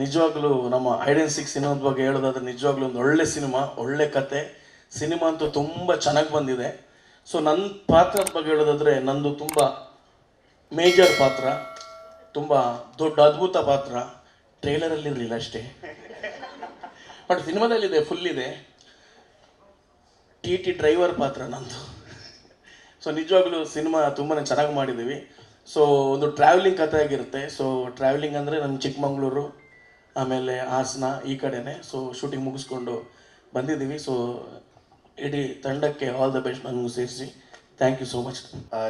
ನಿಜವಾಗ್ಲೂ ನಮ್ಮ ಐಡೆನ್ ಸಿಕ್ಸ್ ಇನ್ನೊಂದು ಬಗ್ಗೆ ಹೇಳೋದಾದ್ರೆ ನಿಜವಾಗ್ಲೂ ಒಂದು ಒಳ್ಳೆ ಸಿನಿಮಾ, ಒಳ್ಳೆ ಕತೆ. ಸಿನಿಮಾ ಅಂತೂ ತುಂಬ ಚೆನ್ನಾಗಿ ಬಂದಿದೆ. ಸೊ ನನ್ನ ಪಾತ್ರದ ಬಗ್ಗೆ ಹೇಳೋದಾದ್ರೆ ನಂದು ತುಂಬ ಮೇಜರ್ ಪಾತ್ರ, ತುಂಬ ದೊಡ್ಡ ಅದ್ಭುತ ಪಾತ್ರ ಟ್ರೇಲರಲ್ಲಿ ಇರಲಿಲ್ಲ ಅಷ್ಟೇ. ಬಟ್ ಸಿನಿಮಾದಲ್ಲಿದೆ ಫುಲ್ ಇದೆ. ಟಿ ಟಿ ಡ್ರೈವರ್ ಪಾತ್ರ ನಂದು. ಸೊ ನಿಜವಾಗ್ಲೂ ಸಿನಿಮಾ ತುಂಬಾ ಚೆನ್ನಾಗಿ ಮಾಡಿದ್ದೀವಿ. ಸೊ ಒಂದು ಟ್ರಾವೆಲಿಂಗ್ ಕಥೆ ಆಗಿರುತ್ತೆ. ಸೊ ಟ್ರಾವೆಲಿಂಗ್ ಅಂದರೆ ನಮ್ಮ ಚಿಕ್ಕಮಂಗ್ಳೂರು, ಆಮೇಲೆ ಹಾಸನ ಈ ಕಡೆನೇ. ಸೊ ಶೂಟಿಂಗ್ ಮುಗಿಸ್ಕೊಂಡು ಬಂದಿದ್ದೀವಿ. ಸೊ ಇಡೀ ತಂಡಕ್ಕೆ ಆಲ್ ದ ಬೆಸ್ಟ್ ನನಗೂ ಸೇರಿಸಿ. ಥ್ಯಾಂಕ್ ಯು ಸೋ ಮಚ್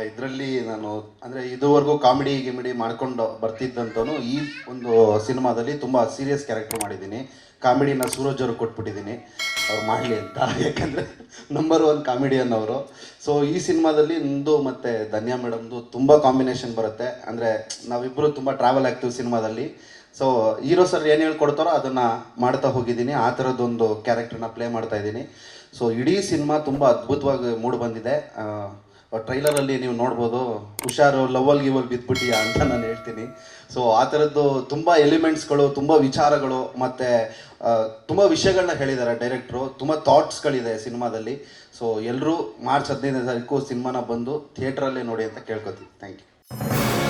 ಇದರಲ್ಲಿ ನಾನು, ಅಂದರೆ ಇದುವರೆಗೂ ಕಾಮಿಡಿ ಗಿಮಿಡಿ ಮಾಡ್ಕೊಂಡು ಬರ್ತಿದ್ದಂತೂ ಈ ಒಂದು ಸಿನಿಮಾದಲ್ಲಿ ತುಂಬ ಸೀರಿಯಸ್ ಕ್ಯಾರೆಕ್ಟರ್ ಮಾಡಿದ್ದೀನಿ. ಕಾಮಿಡಿನ ಸೂರಜ್ ಅವರು ಕೊಟ್ಬಿಟ್ಟಿದ್ದೀನಿ. ಅವ್ರು ಮಾಡಲಿ ಅಂತ. ಯಾಕಂದರೆ ನಂಬರ್ ಒನ್ ಕಾಮಿಡಿಯನ್ ಅವರು. ಸೊ ಈ ಸಿನಿಮಾದಲ್ಲಿ ನಂದು ಮತ್ತು ಧನ್ಯಾ ಮೇಡಮ್ದು ತುಂಬ ಕಾಂಬಿನೇಷನ್ ಬರುತ್ತೆ. ಅಂದರೆ ನಾವಿಬ್ಬರು ತುಂಬ ಟ್ರಾವೆಲ್ ಆಗ್ತೀವಿ ಸಿನಿಮಾದಲ್ಲಿ. ಸೊ ಹೀರೋ ಸರ್ ಏನು ಹೇಳ್ಕೊಡ್ತಾರೋ ಅದನ್ನು ಮಾಡ್ತಾ ಹೋಗಿದ್ದೀನಿ. ಆ ಥರದ್ದೊಂದು ಕ್ಯಾರೆಕ್ಟರ್ನ ಪ್ಲೇ ಮಾಡ್ತಾ ಇದ್ದೀನಿ. ಸೊ ಇಡೀ ಸಿನಿಮಾ ತುಂಬ ಅದ್ಭುತವಾಗಿ ಮೂಡಿ ಬಂದಿದೆ. ಟ್ರೈಲರಲ್ಲಿ ನೀವು ನೋಡ್ಬೋದು, ಹುಷಾರು ಲವಲ್ ಗಿವಲ್ ಬಿದ್ದುಬಿಟ್ಟಿಯಾ ಅಂತ ನಾನು ಹೇಳ್ತೀನಿ. ಸೊ ಆ ಥರದ್ದು ತುಂಬ ಎಲಿಮೆಂಟ್ಸ್ಗಳು ತುಂಬ ವಿಚಾರಗಳು, ಮತ್ತು ತುಂಬ ವಿಷಯಗಳನ್ನ ಹೇಳಿದ್ದಾರೆ ಡೈರೆಕ್ಟ್ರು ತುಂಬ ಥಾಟ್ಸ್ಗಳಿದೆ ಸಿನಿಮಾದಲ್ಲಿ. ಸೊ ಎಲ್ಲರೂ ಮಾರ್ಚ್ ಹದಿನೈದನೇ ತಾರೀಕು ಸಿನಿಮಾನ ಬಂದು ಥಿಯೇಟ್ರಲ್ಲೇ ನೋಡಿ ಅಂತ ಕೇಳ್ಕೊತೀವಿ. Thank you